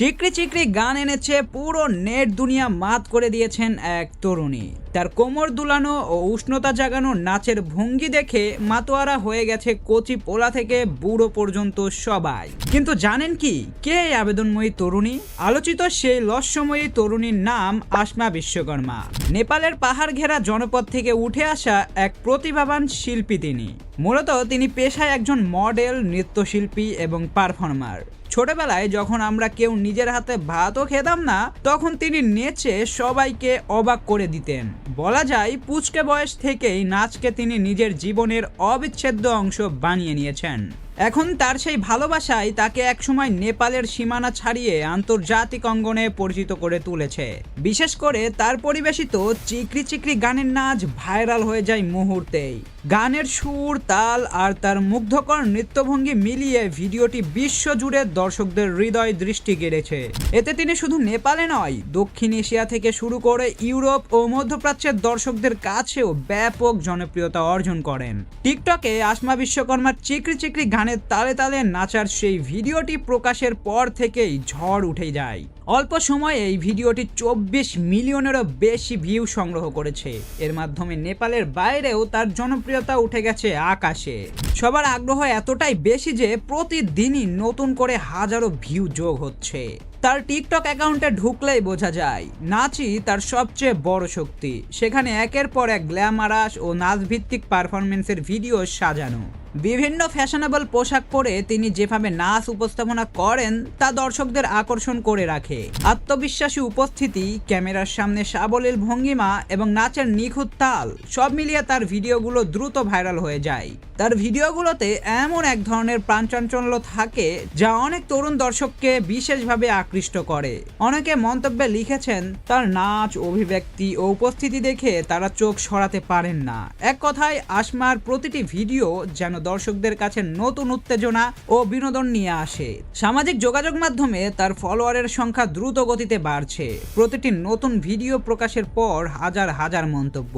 চিকরি চিকরি গান এনেছে, পুরো নেট দুনিয়া মাত করে দিয়েছেন এক তরুণী। তার কোমর দুলানো ও উষ্ণতা জাগানো নাচের ভঙ্গি দেখে মাতোয়ারা হয়ে গেছে কচি পোলা থেকে বুড়ো পর্যন্ত সবাই। কিন্তু জানেন কি? কে আবেদনময়ী তরুণী? আলোচিত সেই লস্যময়ী তরুণীর নাম আসমা বিশ্বকর্মা। নেপালের পাহাড় ঘেরা জনপদ থেকে উঠে আসা এক প্রতিভাবান শিল্পী তিনি। মূলত তিনি পেশায় একজন মডেল, নৃত্যশিল্পী এবং পারফর্মার। ছোটবেলায় যখন আমরা কেউ নিজের হাতে ভাতও খেতাম না, তখন তিনি নেচে সবাইকে অবাক করে দিতেন। বলা যায়, পুচকে বয়স থেকেই নাচকে তিনি নিজের জীবনের অবিচ্ছেদ্য অংশ বানিয়ে নিয়েছেন। এখন তার সেই ভালোবাসায় তাকে একসময় নেপালের সীমানা ছাড়িয়ে আন্তর্জাতিক অঙ্গনে পরিচিত করে তুলেছে। বিশেষ করে তার পরিবেশিত চিকরি চিকরি গানের নাচ ভাইরাল হয়ে যায় মুহূর্তেই। গানের সুর, তাল আর তার মুগ্ধকর নৃত্যভঙ্গি মিলিয়ে ভিডিওটি বিশ্বজুড়ে দর্শকদের হৃদয় দৃষ্টি কেড়েছে এতে তিনি শুধু নেপালে নয়, দক্ষিণ এশিয়া থেকে শুরু করে ইউরোপ ও মধ্যপ্রাচ্যের দর্শকদের কাছেও ব্যাপক জনপ্রিয়তা অর্জন করেন। টিকটকে আসমা বিশ্বকর্মার চিকরি চিকরি গানের তালে তালে নাচার সেই ভিডিওটি প্রকাশের পর থেকেই ঝড় উঠে যায়। অল্প সময়ে এই ভিডিওটি চব্বিশ মিলিয়নেরও বেশি ভিউ সংগ্রহ করেছে। এর মাধ্যমে নেপালের বাইরেও তার জনপ্রিয়তা উঠে গেছে আকাশে। সবার আগ্রহ এতটাই বেশি যে প্রতিদিনই নতুন করে হাজারো ভিউ যোগ হচ্ছে। তার টিকটক অ্যাকাউন্টে ঢুকলেই বোঝা যায়, নাচই তার সবচেয়ে বড় শক্তি। সেখানে একের পর এক গ্ল্যামারাস ও নাচভিত্তিক পারফরমেন্সের ভিডিও সাজানো। বিভিন্ন ফ্যাশনেবল পোশাক পরে তিনি যেভাবে নাচ উপস্থাপনা করেন, তা দর্শকদের আকর্ষণ করে রাখে। আত্মবিশ্বাসী উপস্থিতি, ক্যামেরার সামনে সাবলীল ভঙ্গিমা এবং নাচের নিখুঁত তাল, সব মিলিয়ে তার ভিডিওগুলো দ্রুত ভাইরাল হয়ে যায়। তার ভিডিওগুলোতে এমন এক ধরনের প্রাণচাঞ্চল্য থাকে, যা অনেক তরুণ দর্শককে বিশেষভাবে আকৃষ্ট করে। অনেকে মন্তব্যে লিখেছেন, তার নাচ, অভিব্যক্তি ও উপস্থিতি দেখে তারা চোখ সরাতে পারেন না। এক কথায়, আসমার প্রতিটি ভিডিও যেন দর্শকদের কাছে নতুন উত্তেজনা ও বিনোদন নিয়ে আসে। সামাজিক যোগাযোগ মাধ্যমে তার ফলোয়ারের সংখ্যা দ্রুত গতিতে বাড়ছে। প্রতিটি নতুন ভিডিও প্রকাশের পর হাজার হাজার মন্তব্য।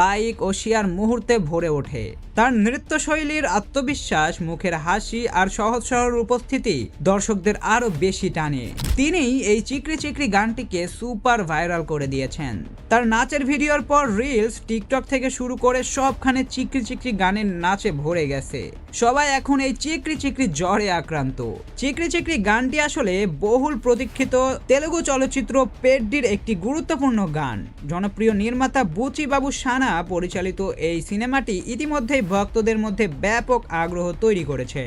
লাইক ও শেয়ার মুহূর্তে ভরে ওঠে। তার নৃত্যশৈলীর আত্মবিশ্বাস, মুখের হাসি আর সহজ সরল উপস্থিতি দর্শকদের আরও বেশি টানে। তিনিই এই চিকরি চিকরি গানটিকে সুপার ভাইরাল করে দিয়েছেন। তার নাচের ভিডিওর পর রিলস টিকটক থেকে শুরু করে সবখানে চিকরি চিকরি গানের নাচে ভরে গেছে। সবাই এখন এই চিকরি চিকরি জ্বরে আক্রান্ত। চিকরি চিকরি গানটি আসলে বহুল প্রতীক্ষিত তেলুগু চলচ্চিত্র পেডডির একটি গুরুত্বপূর্ণ গান। জনপ্রিয় নির্মাতা বুচি বাবু সানা পরিচালিত এই সিনেমাটি ইতিমধ্যেই ভক্তদের মধ্যে ব্যাপক আগ্রহ তৈরি করেছে।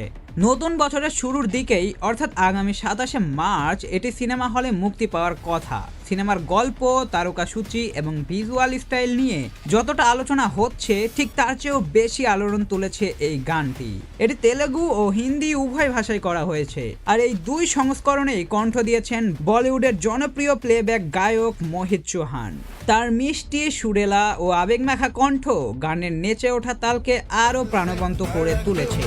নতুন বছরের শুরুর দিকেই, অর্থাৎ আগামী সাতাশে মার্চ, এটি সিনেমা হলে মুক্তি পাওয়ার কথা। সিনেমার গল্প তারকা সূচি এবং ভিজুয়াল স্টাইল নিয়ে যতটা আলোচনা হচ্ছে, ঠিক তার চেয়েও বেশি আলোড়ন তুলেছে এই গানটি। এটি তেলেগু ও হিন্দি উভয় ভাষায় করা হয়েছে। আর এই দুই সংস্করণেই কণ্ঠ দিয়েছেন বলিউডের জনপ্রিয় প্লেব্যাক গায়ক মোহিত চৌহান। তার মিষ্টি, সুরেলা ও আবেগমাখা কণ্ঠ গানের নেচে ওঠা তালকে আরও প্রাণবন্ত করে তুলেছে।